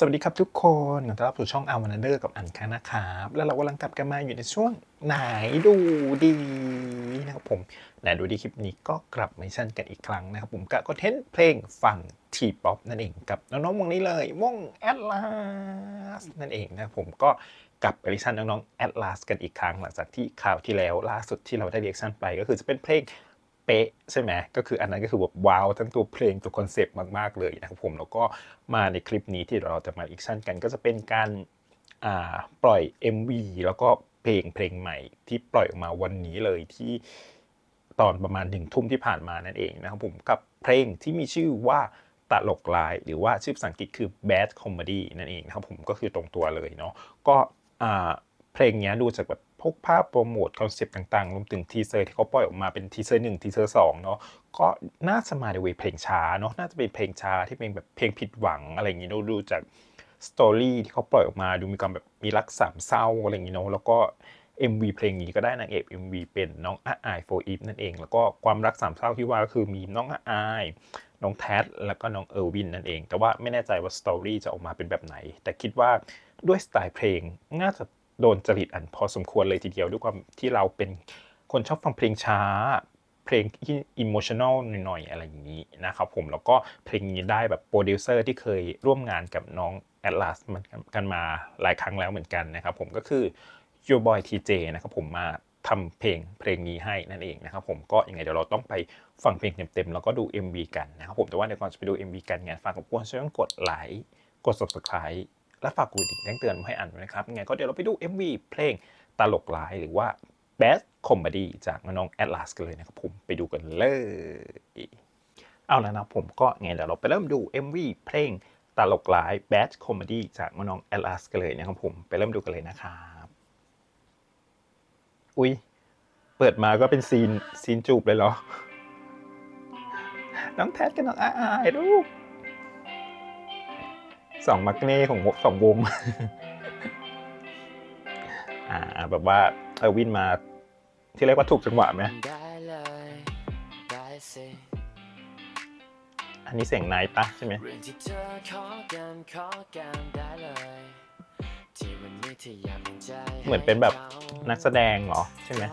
สวัสดีครับทุกคนขอต้อนรับสู่ช่องอาวันเดอร์กับอันคานะครับ แล้วเรากำลังกลับกันมาอยู่ในช่วงไหนดูดีนะครับผมไหนดูดีคลิปนี้ก็กลับมาชั่นกันอีกครั้งนะครับผมกับคอนเทนต์เพลงฝั่งทีป๊อปนั่นเองกับน้องๆวงนี้เลยวงแอดลาสนั่นเองนะครับผมก็กลับไปรีชั่นน้องๆแอดลาสกันอีกครั้ง หลังจากที่ข่าวที่แล้วล่าสุดที่เราได้เรียกชั่นไปก็คือจะเป็นเพลง เป๊ะใช่ไหมก็คืออันนั้นก็คือแบบว้าวทั้งตัวเพลงตัวคอนเซปต์มากๆเลยนะครับผมแล้วก็มาในคลิปนี้ที่เราจะมาอีกชั่นกัน ก็จะเป็นการาปล่อย MV แล้วก็เพลงเพลงใหม่ที่ปล่อยออกมาวันนี้เลยที่ตอนประมาณหนึ่งทุ่มที่ผ่านมานั่นเองนะครับผมกับเพลงที่มีชื่อว่าตลกลาย หรือว่าชื่อภาษาอังกฤษคือ bad comedy นั่นเองนะครับผมก็คือตรงตัวเลยเนาะก็อ่า เพลงเนี้ยดูจากแบบพวกภาพโปรโมทคอนเซปต์ต่างๆ รวมถึงทีเซอร์ที่เขาปล่อยออกมาเป็นทีเซอร์หนึ่งทีเซอร์สองเนาะก็น่าจะมาในเวเพลงช้าเนาะน่าจะเป็นเพลงช้าที่เป็นแบบเพลงผิดหวังอะไรอย่างงี้เนอะดูจากสตอรี่ที่เขาปล่อยออกมาดูมีความแบบมีรักสามเศร้าอะไรอย่างงี้เนาะแล้วก็ MV เพลงนี้ก็ได้นางเอก MV เป็นน้องอาอโฟอีฟนั่นเอง แล้วก็ความรักสามเศร้าที่ว่าก็คือมีน้องอาอน้องแทสแล้วก็น้องเออร์วินนั่นเอง แต่ว่าไม่แน่ใจว่าสตอรี่จะออกมาเป็นแบบไหน แต่คิดว่าด้วยสไตล์เพลงน่าจะ โดนจริตอันพอสมควรเลยทีเดียวด้วยความที่เราเป็นคนชอบฟังเพลงช้า เพลงที่อิโมชัน a ลหน่อยๆ อะไรอย่างนี้นะครับผมแล้วก็เพลงนี้ได้แบบโปรดิวเซอร์ที่เคยร่วมงานกับน้องแอดลาสมันกันมาหลายครั้งแล้วเหมือนกันนะครับผมก็คือ Your Boy TJ นะครับผมมาทำเพลงเพลงนี้ให้นั่นเองนะครับผมก็ยังไงเดี๋ยวเราต้องไปฟังเพลงเต็มๆแล้วก็ดู MV กันนะครับผมแต่ว่าเดี๋ยวก่อนจะไปดู MV กันไงฝากกับพวกช่วยกดไลค์กด subscribe และฝากกดกระดิ่งแจ้งเตือนมาให้อ่านด้วยนะครับไงก็เดี๋ยวเราไปดู MV เพลงตลกร้ายหรือว่า Best Comedy จากน้องแอดลาสกันเลยนะครับผมไปดูกันเลย เอาแล้วนะผมก็ไงเดี๋ยวเราไปเริ่มดู MV เพลงตลกร้าย Bad Comedy จากน้องแอดลาสกันเลยนะครับผมไปเริ่มดูกันเลยนะครับอุ้ยเปิดมาก็เป็นซีนซีนจูบเลยเหรอ น้องแทกับน้องอาอายลูก สองมักเน่ของสองวงอ่าแบบว่าเออวินมาที่เรียกว่าถูกจังหวะไหมอันนี้เสียงไนท์ปะใช่ไหมเหมือนเป็นแบบนักแสดงเหรอ ใช่ไหม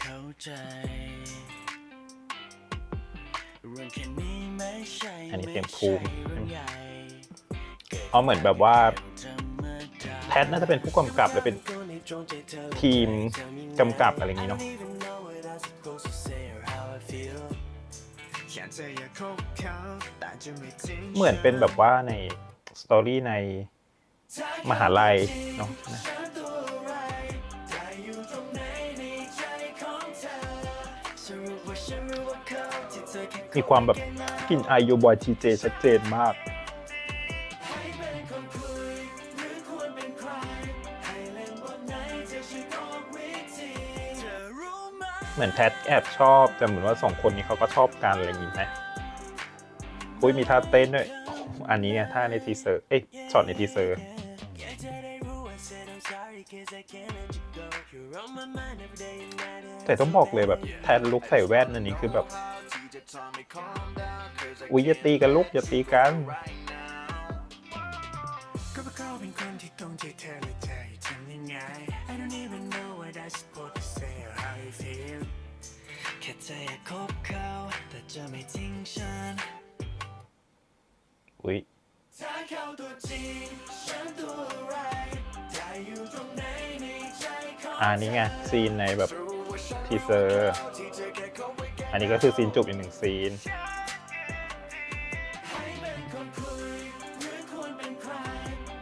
เข้าใจอันนี้เสียงภูมิ เรื่องใหญ่อ๋อเหมือนแบบว่า แพทน่าจะเป็นผู้กำกับหรือเป็นทีมกำกับอะไรอย่างนี้เนาะเหมือนเป็นแบบว่าในสตอรี่ในมหาลัยเนาะมีความแบบกลิ่นไอยูบอยทีเจชัดเจนมาก เหมือนแพทแอบชอบแต่เหมือนว่าสองคนนี้เขาก็ชอบกันอะไรอย่างนี้ไหมอุ้ยมีท่าเต้นด้วย อันนี้เนี่ยท่าในทีเซอร์ เอ้ยช็อตในทีเซอร์ แต่ต้องบอกเลยแบบแทนลุกใส่แว่นอันนี้คือแบบ อุ้ยอย่าตีกันลูกอย่าตีกันก็เพราะเขาเป็นคนที่ตรงใจเธอเลยเธออยู่ทำยังไง I don't even know what I suppose ธออยากคบเขาแต่จะไม่ทิ้งฉันอุ้ยถ้าเขาตัวจริงฉันตัวอะไรใจอยู่ตรงไหนในใจของอ่านี่ไงซีนในแบบรู้ว่าฉันทีเซอร์ที่เธอแค่คบไว้แค่อันนี้ก็คือซีนจูบอีกหนึ่งซีน ให้เป็นคนคุยหรือควรเป็นใคร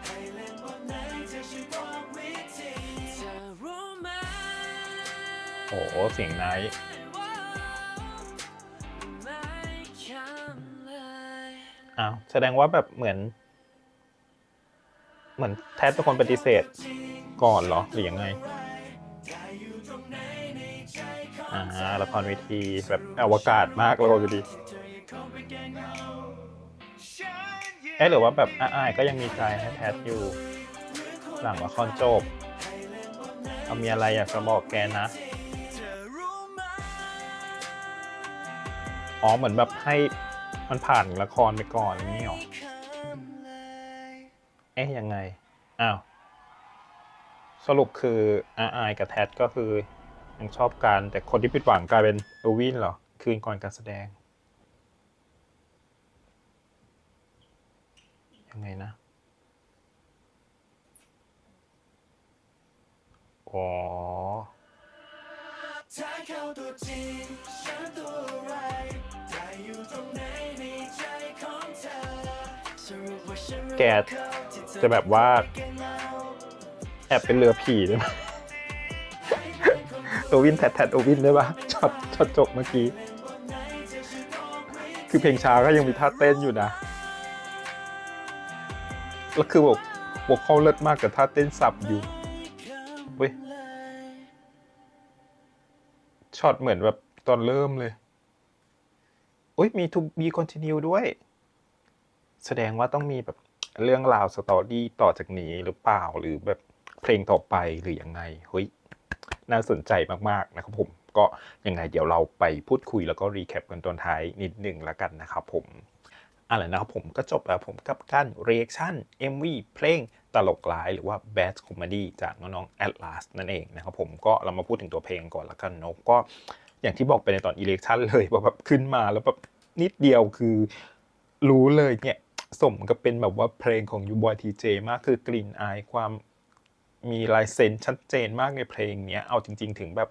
ให้เล่นบทไหนเธอช่วยบอกวิธีเธอรู้ไหม โอ้โหเสียงไนท์ อ้าว แสดงว่าแบบเหมือน เหมือนแทสเป็นคนปฏิเสธก่อนเหรอ หรือยังไง อ่าละครเวทีแบบอวกาศมากละครเวทีเอ๊ะหรือว่าแบบอ้ายก็ยังมีใจให้แทสอยู่ หลังละครจบเอามีอะไรอยากจะบอกแกนะอ๋อเหมือนแบบให้ มันผ่านละครไปก่อนอย่างนี้หรอ เอ๊ะยังไง อ้าว สรุปคืออาไอกับแทดก็คือยังชอบกัน แต่คนที่ผิดหวังกลายเป็นเอวินเหรอ คืนก่อนการแสดง ยังไงนะ อ๋อ แกจะแบบว่า แอบเป็นเรือผีได้วยมั้ยโอวินแทดแทดโอวินได้ปะช็อตช็อตจบเมื่อกี้ คือเพลงช้าก็ยังมีท่าเต้นอยู่นะ แล้วคือบอกบอกเขาเลิศมากกับท่าเต้นสับอยู่เว้ยช็อตเหมือนแบบตอนเริ่มเลยอุ้ยมี to be continue ด้วย แสดงว่าต้องมีแบบ เรื่องราวสตอรี่ต่อจากนี้หรือเปล่าหรือแบบเพลงต่อไปหรือยังไงเฮ้ยน่าสนใจมากๆนะครับผมก็ยังไงเดี๋ยวเราไปพูดคุยแล้วก็รีแคปกันตอนท้ายนิดหนึ่งแล้วกันนะครับผมอะไรนะครับผมก็จบแล้วผมกับการ reaction MV เพลงตลกร้ายหรือว่า bad comedy จากน้องๆ Atlas นั่นเองนะครับผมก็เรามาพูดถึงตัวเพลงก่อนแล้วกันเนอะก็อย่างที่บอกไปในตอน election เลยว่าแบบขึ้นมาแล้วแบบนิดเดียวคือรู้เลยเนี่ย สมกับเป็นแบบว่าเพลงของยูบอยทีเจมากคือกลิ่นอายความมีลายเซ็นชัดเจนมากในเพลงเนี้ย เอาจริง ๆ ถึงแบบ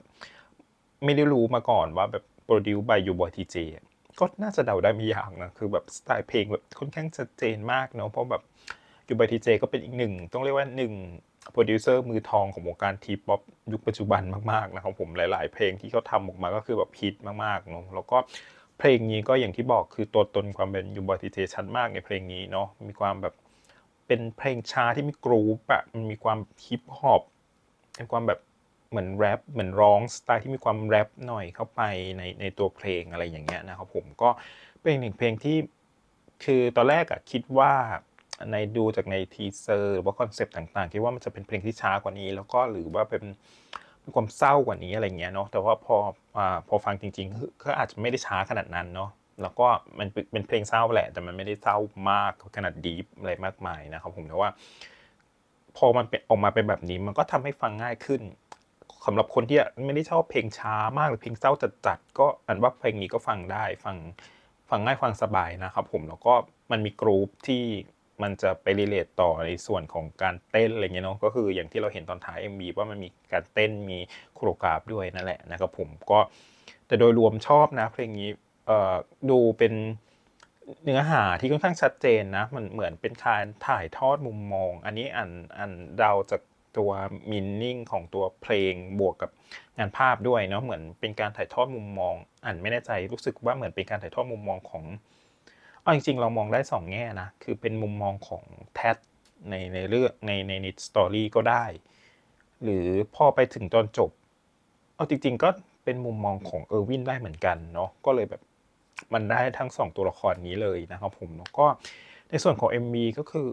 ไม่ได้รู้มาก่อนว่าแบบโปรดิวบายยูบอยทีเจก็น่าจะเดาได้ไม่ยากนะ คือแบบสไตล์เพลงแบบค่อนข้างชัดเจนมากเนาะเพราะแบบยูบอยทีเจก็เป็นอีกหนึ่ง ต้องเรียกว่าหนึ่งโปรดิวเซอร์มือทองของวงการทีป๊อปยุคปัจจุบันมากๆนะครับผมหลาย ๆ เพลงที่เขาทำออกมาก็คือแบบฮิตมากๆเนาะแล้วก็ เพลงนี้ก็อย่างที่บอกคือตัวตนความเป็นยูบอยทีเจชัดมากในเพลงนี้เนาะมีความแบบเป็นเพลงช้าที่มีกรูปอะมันมีความฮิปฮอปเป็นความแบบเหมือนแรปเหมือนร้องสไตล์ที่มีความแรปหน่อยเข้าไปในในตัวเพลงอะไรอย่างเงี้ยนะครับผมก็เป็นหนึ่งเพลงที่คือตอนแรกอะคิดว่าในดูจากในทีเซอร์หรือว่าคอนเซปต์ต่างๆคิดว่ามันจะเป็นเพลงที่ช้ากว่านี้ แล้วก็หรือว่าเป็น มีความเศร้ากว่านี้อะไรเงี้ยเนาะแต่ว่าพออ่าพอฟังจริงๆก็อาจจะไม่ได้ช้าขนาดนั้นเนาะแล้วก็มันเป็นเพลงเศร้าแหละ แต่มันไม่ได้เศร้ามากขนาดดีฟอะไรมากมายนะครับผมแต่ว่า พอมันเป็นออกมาเป็นแบบนี้มันก็ทำให้ฟังง่ายขึ้นสำหรับคนที่ไม่ได้ชอบเพลงช้ามากหรือเพลงเศร้าจัดๆก็อันว่าเพลงนี้ก็ฟังได้ฟังฟังง่ายฟังสบายนะครับผมแล้วก็มันมีกรูปที่ มันจะไปรีเลทต่อในส่วนของการเต้นอะไรเงี้ยเนาะก็คืออย่างที่เราเห็นตอนท้าย MV ว่ามันมีการเต้นมีโครกราฟด้วยนั่นแหละนะครับผมก็แต่โดยรวมชอบนะเพลงนี้เอ่อดูเป็นเนื้อหาที่ค่อนข้างชัดเจนนะมันเหมือนเป็นการถ่ายทอดมุมมอง อันนี้อันอันเดาจากตัวมินนิ่งของตัวเพลงบวกกับงานภาพด้วยเนาะเหมือนเป็นการถ่ายทอดมุมมองอันไม่แน่ใจรู้สึกว่าเหมือนเป็นการถ่ายทอดมุมมองของ เอาจริงๆ เรามองได้สองแง่นะ คือเป็นมุมมองของแทดในในเรื่องในในนิดสตอรี่ก็ได้ หรือพอไปถึงตอนจบ เอาจริง ๆ ก็เป็นมุมมองของเออร์วินได้เหมือนกันเนาะ ก็เลยแบบมันได้ทั้งสองตัวละครนี้เลยนะครับผมแล้วก็ในส่วนของ MV ก็คือ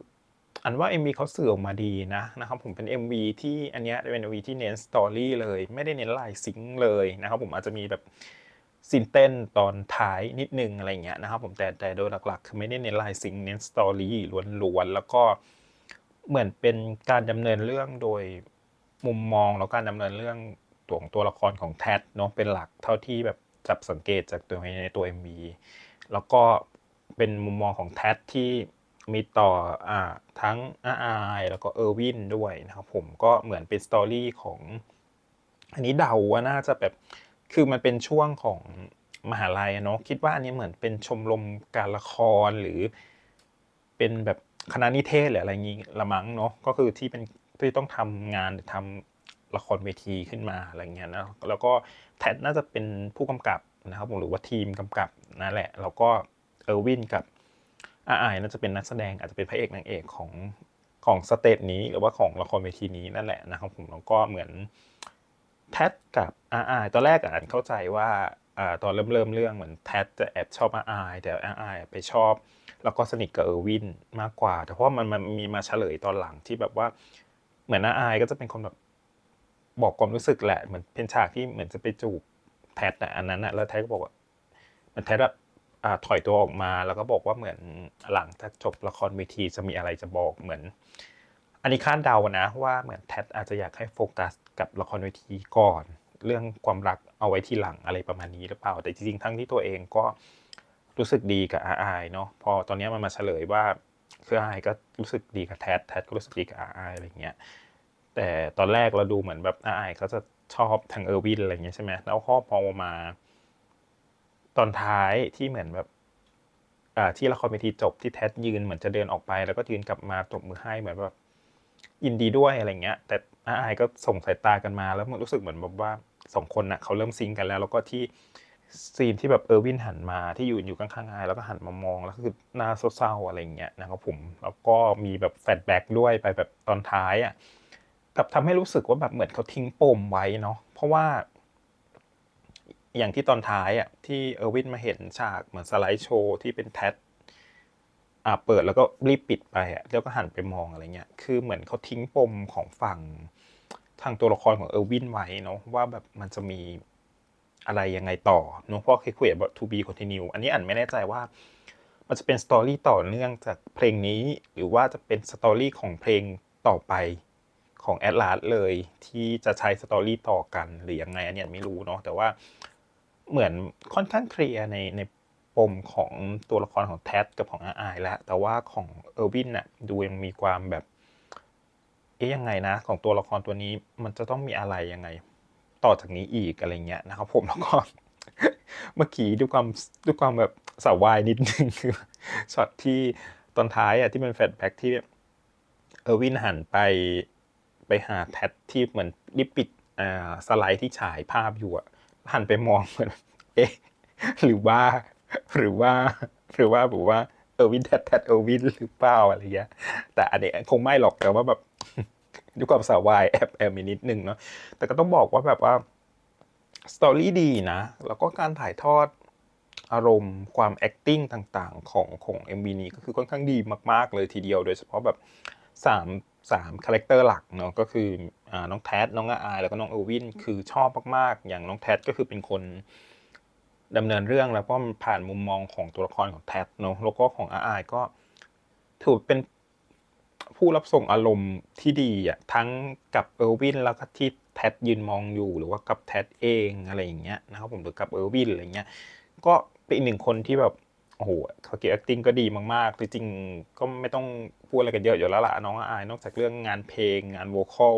อันว่า MV เขาสื่อออกมาดีนะนะครับผมเป็น MV ที่อันเนี้ยเป็น MV ที่เน้นสตอรี่เลย ไม่ได้เน้นลายซิงค์เลยนะครับผมอาจจะมีแบบ ซีนเต้นตอนท้ายนิดนึงอะไรเงี้ยนะครับผมแต่แต่โดยหลักๆ คือไม่ได้เน้นลายซิงเน้นสตอรี่ล้วนๆแล้วก็เหมือนเป็นการดำเนินเรื่องโดยมุมมองแล้วการดำเนินเรื่องตัวของตัวละครของแทดเนาะเป็นหลักเท่าที่แบบจับสังเกตจากตัวในตัว MV แล้วก็เป็นมุมมองของแทดที่มีต่ออ่าทั้งอาอแล้วก็เออร์วินด้วยนะครับผมก็เหมือนเป็นสตอรี่ของ อันนี้เดาว่าน่าจะแบบ คือมันเป็นช่วงของมหาลัยเนาะคิดว่าอันนี้เหมือนเป็นชมรมการละครหรือเป็นแบบคณะนิเทศหรืออะไรงี้ละมั้งเนาะก็คือที่เป็นที่ต้องทำงานหรือทำละครเวทีขึ้นมาอะไรเงี้ยนะแล้วก็แทดน่าจะเป็นผู้กำกับนะครับผมหรือว่าทีมกำกับนั่นแหละ แล้วก็เออร์วินกับอาอายน่าจะเป็นนักแสดงอาจจะเป็นพระเอกนางเอกของของสเตจนี้หรือว่าของละครเวทีนี้นั่นแหละนะครับผมแล้วก็เหมือน แทดกับอาอาตอนแรกอ่านเข้าใจว่าตอนเริ่มเริ่มเรื่องเหมือนแทดจะแอบชอบอาอาแต่อาอาไปชอบ แล้วก็สนิทกับเออร์วินมากกว่า แต่เพราะมันมันมีมาเฉลยตอนหลังที่แบบว่าเหมือนอาอาก็จะเป็นคนแบบบอกความรู้สึกแหละเหมือนเป็นฉากที่เหมือนจะไปจูบแทดแต่อันนั้นอะแล้วแทดก็บอกว่ามันแทดแบบถอยตัวออกมาแล้วก็บอกว่าเหมือนหลังจากจบละครเวทีจะมีอะไรจะบอกเหมือน อันนี้คาดเดานะว่าเหมือนแทดอาจจะอยากให้โฟกัส กับละครเวทีก่อน เรื่องความรักเอาไว้ทีหลังอะไรประมาณนี้หรือเปล่า แต่จริงๆทั้งที่ตัวเองก็รู้สึกดีกับอาอายเนาะพอตอนนี้มันมาเฉลยว่าคืออาอายก็รู้สึกดีกับแทดแทดก็รู้สึกดีกับอาอายอะไรเงี้ยแต่ตอนแรกเราดูเหมือนแบบอาอายเขาจะชอบทางเออร์วินอะไรเงี้ยใช่ไหมแล้วข้อพอมา ตอนท้ายที่เหมือนแบบอ่าที่ละครเวทีจบที่แทดยืนเหมือนจะเดินออกไป แล้วก็ยืนกลับมาตบมือให้เหมือนแบบยินดีด้วยอะไรเงี้ย แต่ อาอายก็ส่งสายตากันมา แล้วมันรู้สึกเหมือนแบบว่าสองคนน่ะเขาเริ่มซิงกันแล้ว แล้วก็ที่ซีนที่แบบเออร์วินหันมาที่อยู่อยู่ข้างๆอายแล้วก็หันมามองแล้วคือหน้าเศร้าๆอะไรเงี้ยนะครับผมแล้วก็มีแบบแฟลชแบ็กด้วยไปแบบตอนท้ายอะกับทำให้รู้สึกว่าแบบเหมือนเขาทิ้งปมไว้เนาะเพราะว่า อย่างที่ตอนท้ายอะที่เออร์วินมาเห็นฉากเหมือนสไลด์โชว์ที่เป็นแท็ อ่าเปิดแล้วก็รีบปิดไปอะแล้วก็หันไปมองอะไรเงี้ยคือเหมือนเขาทิ้งปมของฝั่งทางตัวละครของเออร์วินไว้เนาะว่าแบบมันจะมีอะไรยังไงต่อเนาะเพราะเคยคุย about to be continue อันนี้อันไม่แน่ใจว่ามันจะเป็นสตอรี่ต่อเนื่องจากเพลงนี้ หรือว่าจะเป็นสตอรี่ของเพลงต่อไปของแอดลาสเลยที่จะใช้สตอรี่ต่อกันหรือยังไงอันนี้ไม่รู้เนาะแต่ว่าเหมือนค่อนข้างเคลียร์ในใน ปมของตัวละครของแท็กับของอาอายแล้วแต่ว่าของเออร์วินน่ะดูยังมีความแบบ เอ๊ยยังไงนะ ของตัวละครตัวนี้มันจะต้องมีอะไรยังไง ต่อจากนี้อีกอะไรเงี้ยนะครับ ผมแล้วก็เมื่อกี้ด้วยความด้วยความแบบสาววายนิดนึงคือช็อตที่ตอนท้ายอะที่เป็นแฟลชแบ็กที่เออร์วินหันไปไปหาแท็ที่เหมือนรีบปิดอ่าสไลด์ที่ฉายภาพอยู่อะหันไปมองเหมือนเอ๊ะหรือว่า หรือว่าหรือว่าแบบว่าเออวินแทดแทดเออวินหรือเปล่าอะไรเงี้ยแต่อันนี้คงไม่หรอกแต่ว่าแบบด้วยความสาววายแอบแอบมีนิดนึงเนาะแต่ก็ต้องบอกว่าแบบว่าสตอรี่ดีนะ แล้วก็การถ่ายทอดอารมณ์ความ acting ต่างๆ ของของ MV นี้ก็คือค่อนข้างดีมาก ๆ เลยทีเดียวโดยเฉพาะแบบสามสามคาแรคเตอร์หลักเนาะก็คืออ่าน้องแทดน้องอาอายแล้วก็น้องเอวินคือชอบมากๆ อย่างน้องแทดก็คือเป็นคน ดำเนินเรื่องแล้วก็ผ่านมุมมองของตัวละครของแทดเนาะแล้วก็ของอาอายก็ถือเป็นผู้รับส่งอารมณ์ที่ดีอะทั้งกับเออร์วินแล้วก็ที่แทดยืนมองอยู่หรือว่ากับแทดเองอะไรอย่างเงี้ยนะครับผมหรือกับเออร์วินอะไรเงี้ยก็เป็นอีกหนึ่งคนที่แบบโอ้โหเขาเกี่ยว acting ก็ดีมากๆจริงๆก็ไม่ต้องพูดอะไรกันเยอะอยู่แล้วล่ะน้องอายนอกจากเรื่องงานเพลงงานโวคอล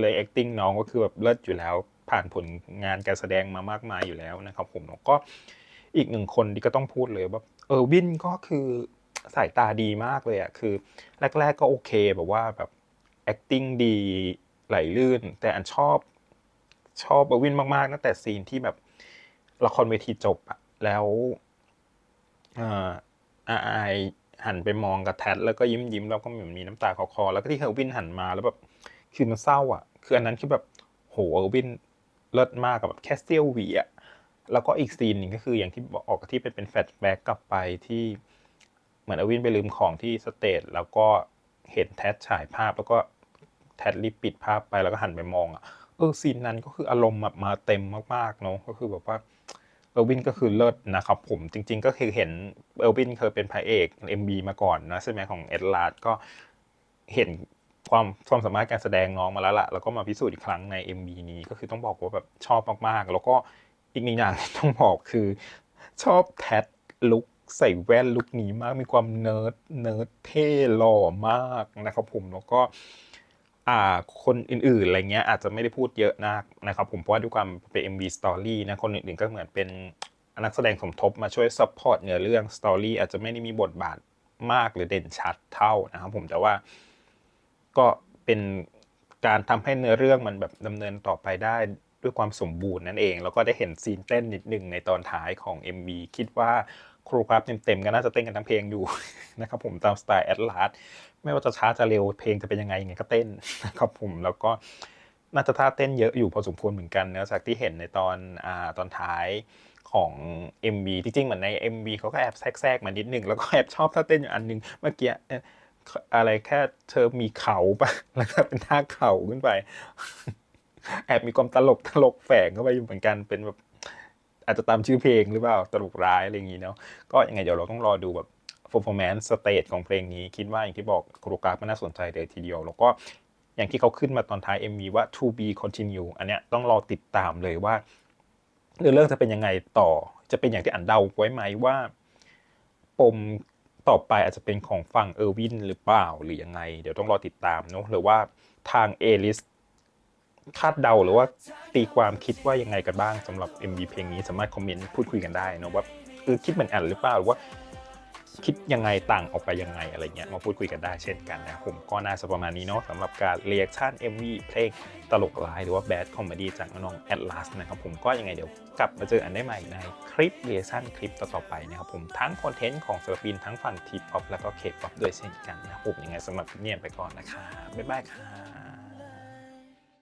เลย acting น้องก็คือแบบเลิศอยู่แล้ว ผ่านผลงานการแสดงมามากมายอยู่แล้วนะครับผมแล้วก็อีกหนึ่งคนที่ก็ต้องพูดเลยว่าเออวินก็คือสายตาดีมากเลยอะคือแรก ๆ ก็โอเคแบบว่าแบบ acting ดีไหลลื่น แต่อันชอบชอบเบอร์วินมากๆตั้งแต่ซีนที่แบบละครเวทีจบอะแล้วอ่ออหันไปมองกับแทดแล้วก็ยิ้มยิ้มแล้วก็เหมือนมีน้ำตาคลอแล้วก็ที่เฮอร์วินหันมาแล้วแบบคือมันเศร้าอะ คืออันนั้นคือแบบโหเฮอร์วิน เลิศมากกับแบบแค่เซียวหวีอะแล้วก็อีกซีนหนึ่งก็คืออย่างที่บอกที่เป็นเป็นแฟลชแบ็กกลับไปที่เหมือนอวินไปลืมของที่สเตจแล้วก็เห็นแทดฉายภาพแล้วก็แทดรีบปิดภาพไปแล้วก็หันไปมองอะเออซีนนั้นก็คืออารมณ์แบบมาเต็มมากๆเนาะก็คือแบบว่าเออร์วินก็คือเลิศนะครับผมจริง ๆ ก็คือเห็นเออร์วินเคยเป็นพระเอก MB มาก่อนนะใช่ไหมของเอ็ดลาร์ดก็เห็น ความความสามารถการแสดงน้องมาแล้วล่ะแล้วก็มาพิสูจน์อีกครั้งใน MB นี้ก็คือต้องบอกว่าแบบชอบมากๆ แล้วก็อีกหนึ่งอย่างที่ต้องบอกคือ ชอบแทดลุคใส่แว่นลุคนี้มากมีความเนิร์ดเนิร์ดเท่หล่อมากนะครับผมแล้วก็อ่าคนอื่นๆอะไรเงี้ยอาจจะไม่ได้พูดเยอะนักนะครับผมเพราะว่าด้วยความเป็น MV Story นะคนอื่นๆก็เหมือนเป็นนักแสดงสมทบมาช่วยซัพพอร์ตเนื้อเรื่อง Story อาจจะไม่ได้มีบทบาทมากหรือเด่นชัดเท่านะครับผมแต่ว่า ก็เป็นการทำให้เนื้อเรื่องมันแบบดำเนินต่อไปได้ด้วยความสมบูรณ์นั่นเอง แล้วก็ได้เห็นซีนเต้นนิดหนึ่งในตอนท้ายของ MV คิดว่าคโรกราฟเต็มๆก็น่าจะเต้นกันทั้งเพลงอยู่นะครับผมตามสไตล์แอดลาสไม่ว่าจะช้าจะเร็วเพลงจะเป็นยังไงยังไงก็เต้นนะครับผมแล้วก็น่าจะท่าเต้นเยอะอยู่พอสมควรเหมือนกันเนื่องจากที่เห็นในตอนอ่าตอนท้ายของ MV จริงๆเหมือนใน MV เขาก็แอบแทรกๆมานิดนึงแล้วก็แอบชอบท่าเต้นอยู่อันนึงเมื่อกี้ อะไรแค่เธอมีเขาปะแล้วก็เป็นท่าเข่าขึ้นไป แอบมีความตลกตลกแฝงเข้าไปอยู่เหมือนกันเป็นแบบอาจจะตามชื่อเพลงหรือเปล่าตลกร้ายอะไรอย่างนี้เนาะก็ยังไงเดี๋ยวเราต้องรอดูแบบ performance stage ของเพลงนี้ คิดว่าอย่างที่บอกโครกราฟมันน่าสนใจเลยทีเดียว แล้วก็อย่างที่เขาขึ้นมาตอนท้าย MV ว่า to be continue อันเนี้ยต้องรอติดตามเลยว่าเรื่องเรื่องจะเป็นยังไงต่อ จะเป็นอย่างที่อันเดาไว้ไหมว่า ปม ต่อไปอาจจะเป็นของฝั่งเออร์วินหรือเปล่าหรือยังไง เดี๋ยวต้องรอติดตามเนาะหรือว่าทางเอลิสคาดเดาหรือว่าตีความคิดว่ายังไงกันบ้างสำหรับ MV เพลงนี้สามารถคอมเมนต์พูดคุยกันได้เนาะว่าเออคิดเหมือนอันหรือเปล่าหรือว่า คิดยังไงต่างออกไปยังไงอะไรเงี้ยมาพูดคุยกันได้เช่นกันนะผมก็น่าจะประมาณนี้เนาะสำหรับการเรียกชั่น MV เพลงตลกร้ายหรือว่าแบดคอมเมดี้จากน้องแอดลาสนะครับผมก็ยังไงเดี๋ยวกลับมาเจออันได้ใหม่ในคลิปเรียกชั่นคลิปต่อๆไปนะครับผมทั้งคอนเทนต์ของศิลปินทั้งฝั่งทีป๊อปแล้วก็เคป๊อปด้วยเช่นกันนะครับผมยังไงสำหรับคลิปนี้ไปก่อนนะครับบ๊ายบายครับ